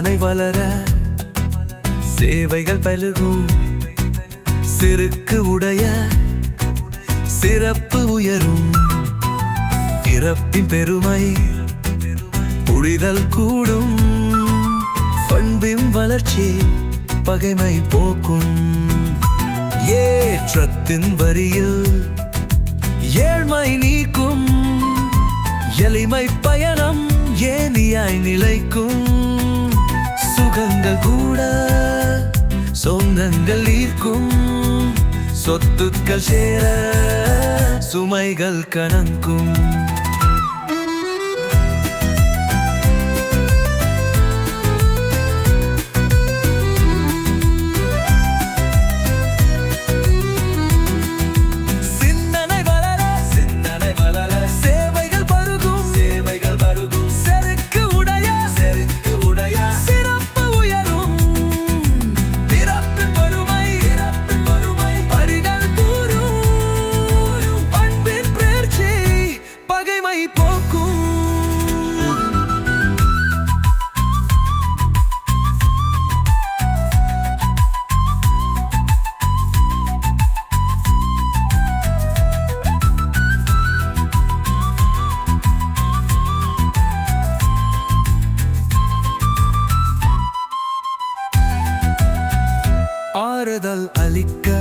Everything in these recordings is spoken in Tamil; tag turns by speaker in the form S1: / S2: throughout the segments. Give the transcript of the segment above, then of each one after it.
S1: சிந்தனை வளர சேவைகள் பலுகும் சிறுக்கு உடைய சிறப்பு உயரும். இறப்பின் பெருமை புரிதல் கூடும். பண்பின் வளர்ச்சி பகைமை போக்கும். ஏற்றத்தின் வரியில் ஏழ்மை நீக்கும். எளிமை பயணம் ஏனியாய் நிலைக்கும். சொந்தங்கள் கூட சொந்தங்கள் ஈர்க்கும். சொத்துக்கள் சேர சுமைகள் கணக்கும் ஆறுதல் அளிக்க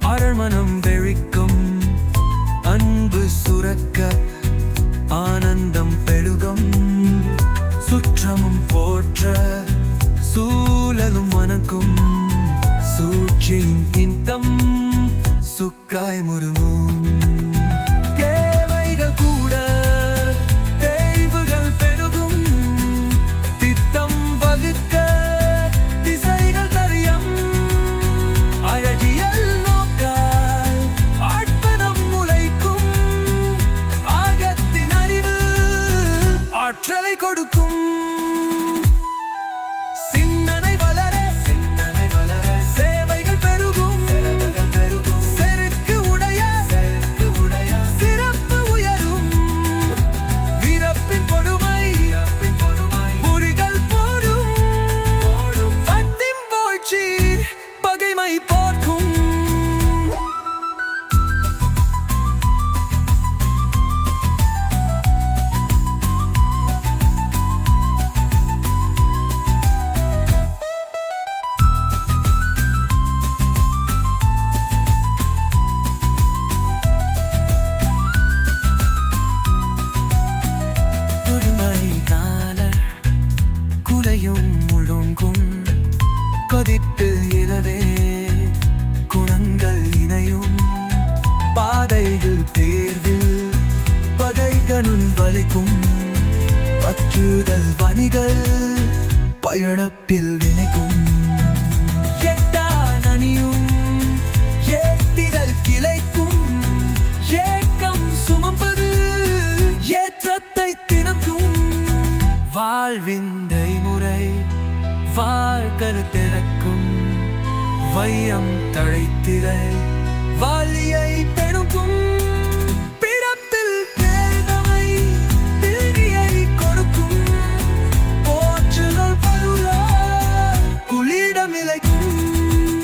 S1: அரண்மனம் வெறிக்கும். அன்பு சுரக்க ஆனந்தம் பெருகும். சுற்றமும் போற்ற சூழலும் வணக்கும் சூழ்ச்சியின் இந்தம் சுக்காய் முருகும் கொடுக்கும். சிந்தனை வளர சிந்தனை வளர. சேவைகள் பெருகும். சேவைகள் பெருகும். செருக்கு உடைய செருக்கு உடைய. சிறப்பு உயரும். வீரப்பின் கொடுமை வீரப்பின் கொடுமை. முறிகள் போடும். போடும். பத்தின் போய்ச்சி பகைமை போர்க்கும் பகைகளும் வலிக்கும் பற்றுதல் பணிகள் பயணப்பில் நினைக்கும். எட்டா நனியும் ஏத்திகள் கிளைக்கும். ஏக்கம் சுமப்பது ஏற்றத்தை தினக்கும் வாழ்விந்தை முறை வாழ்கரு திறக்கும். வையம் தழைத்திரை வாலியை பெருக்கும்